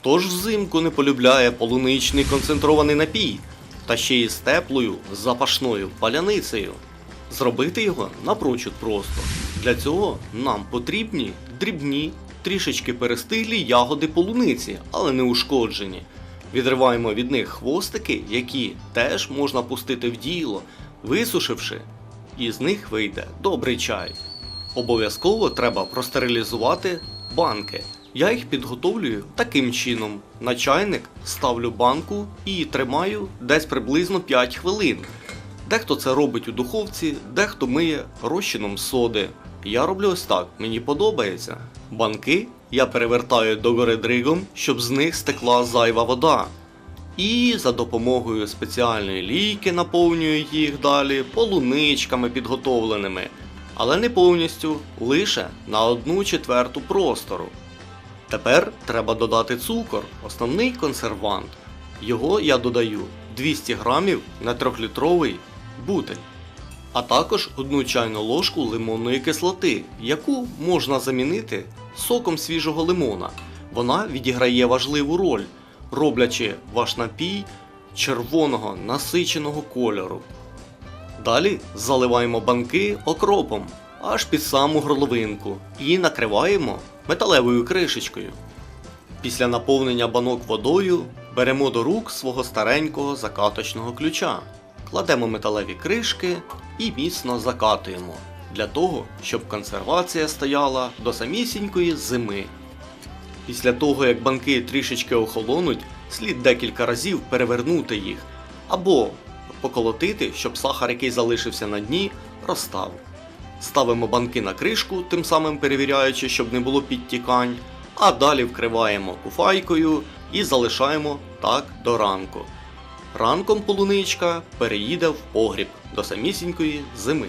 Хто ж взимку не полюбляє полуничний концентрований напій, та ще й з теплою запашною паляницею? Зробити його напрочуд просто. Для цього нам потрібні дрібні, трішечки перестиглі ягоди полуниці, але не ушкоджені. Відриваємо від них хвостики, які теж можна пустити в діло, висушивши, і з них вийде добрий чай. Обов'язково треба простерилізувати банки. Я їх підготовлюю таким чином. На чайник ставлю банку і тримаю десь приблизно 5 хвилин. Дехто це робить у духовці, дехто миє розчином соди. Я роблю ось так, мені подобається. Банки я перевертаю догори дригом, щоб з них стекла зайва вода. І за допомогою спеціальної лійки наповнюю їх далі полуничками підготовленими, але не повністю, лише на одну четверту простору. Тепер треба додати цукор, основний консервант. Його я додаю 200 грамів на 3-літровий бутиль. А також одну чайну ложку лимонної кислоти, яку можна замінити соком свіжого лимона. Вона відіграє важливу роль, роблячи ваш напій червоного насиченого кольору. Далі заливаємо банки окропом аж під саму горловинку і накриваємо металевою кришечкою. Після наповнення банок водою беремо до рук свого старенького закаточного ключа, кладемо металеві кришки і міцно закатуємо для того, щоб консервація стояла до самісінької зими. Після того, як банки трішечки охолонуть, слід декілька разів перевернути їх або поколотити, щоб сахар, який залишився на дні, розстав. Ставимо банки на кришку, тим самим перевіряючи, щоб не було підтікань, а далі вкриваємо куфайкою і залишаємо так до ранку. Ранком полуничка переїде в погріб до самісінької зими.